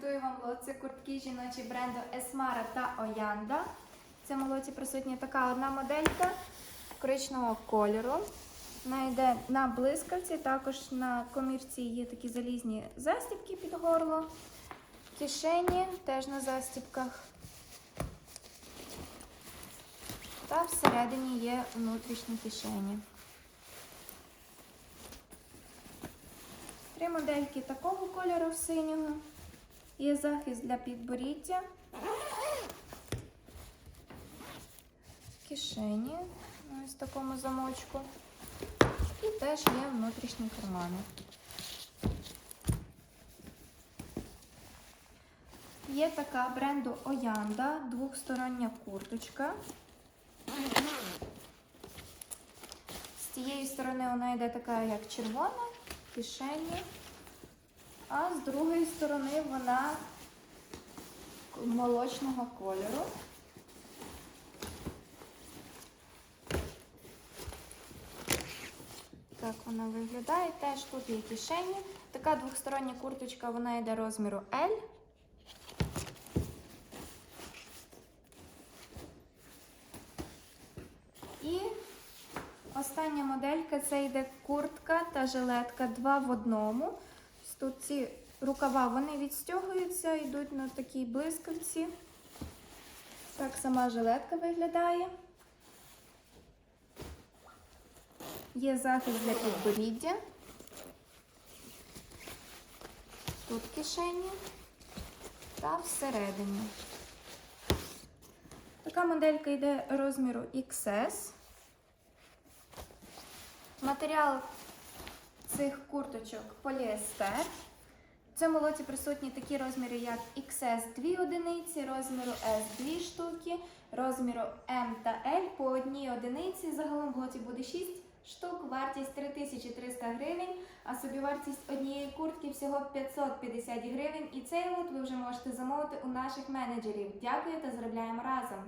презентую вам лот. Куртки жіночі бренду Esmara та Оянда. В цьому лоті присутня така одна моделька коричневого кольору. Вона йде на блискавці, також на комірці є такі залізні застібки під горло. Кишені теж на застібках. Та всередині є внутрішні кишені. Три модельки такого кольору синього. Є захист для підборіддя. Кишені на ось такому замочку. І теж є внутрішні кармани. Є така бренду Оянда, двохстороння курточка. З тієї сторони вона йде така, як червона, кишені, а з другої сторони вона молочного кольору. Так вона виглядає. Теж тут є кишені. Така двохстороння курточка, вона йде розміру L. І остання моделька це йде куртка та жилетка два в одному. Тут ці рукава вони відстягуються, йдуть на такій блискавці. Так сама жилетка виглядає. Є захист для підборіддя. Тут кишені та всередині. Така моделька йде розміру XS. Матеріал цих курточок поліестер. В цьому лоті присутні такі розміри, як XS 2 одиниці, розміру S 2 штуки, розміру M та L по одній одиниці. Загалом в лоті буде 6 штук, вартість 3300 гривень, а собівартість однієї куртки всього 550 гривень. І цей лот ви вже можете замовити у наших менеджерів. Дякую та заробляємо разом!